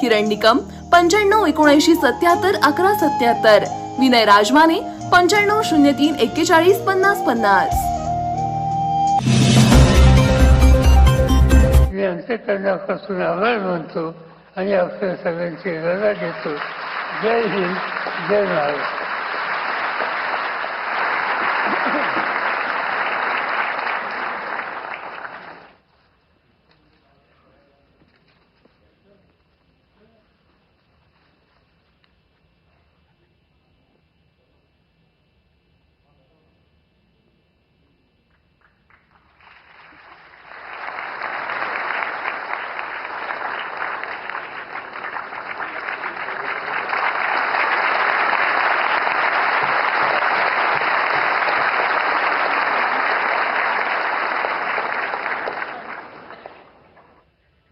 किरण निकम पंच्याण्णव एकोणऐंशी सत्याहत्तर अकरा सत्याहत्तर. विनय राजमाने पंच्याण्णव शून्य तीन एक्केचाळीस पन्नास पन्नास. मी अंत्यकरणापासून आभार मानतो आणि आपल्या सगळ्यांची रजा घेतो जय हिंद जय महाराष्ट्र.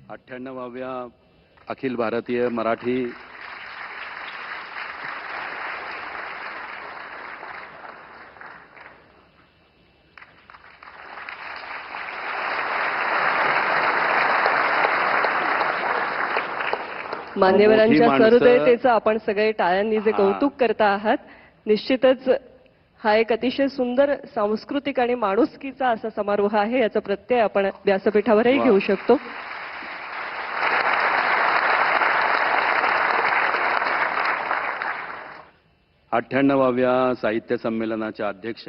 अठ्ठ्याण्णवाव्या अखिल भारतीय मराठी मान्यवरांच्या सहृदयतेचं आपण सगळे टाळ्यांनी जे. कौतुक करता आहात निश्चितच हा एक अतिशय सुंदर सांस्कृतिक आणि माणुसकीचा असा समारोह आहे याचा प्रत्यय आपण व्यासपीठावरही. घेऊ शकतो अठ्ठ्याण्णवाव्या साहित्य संमेलनाच्या अध्यक्ष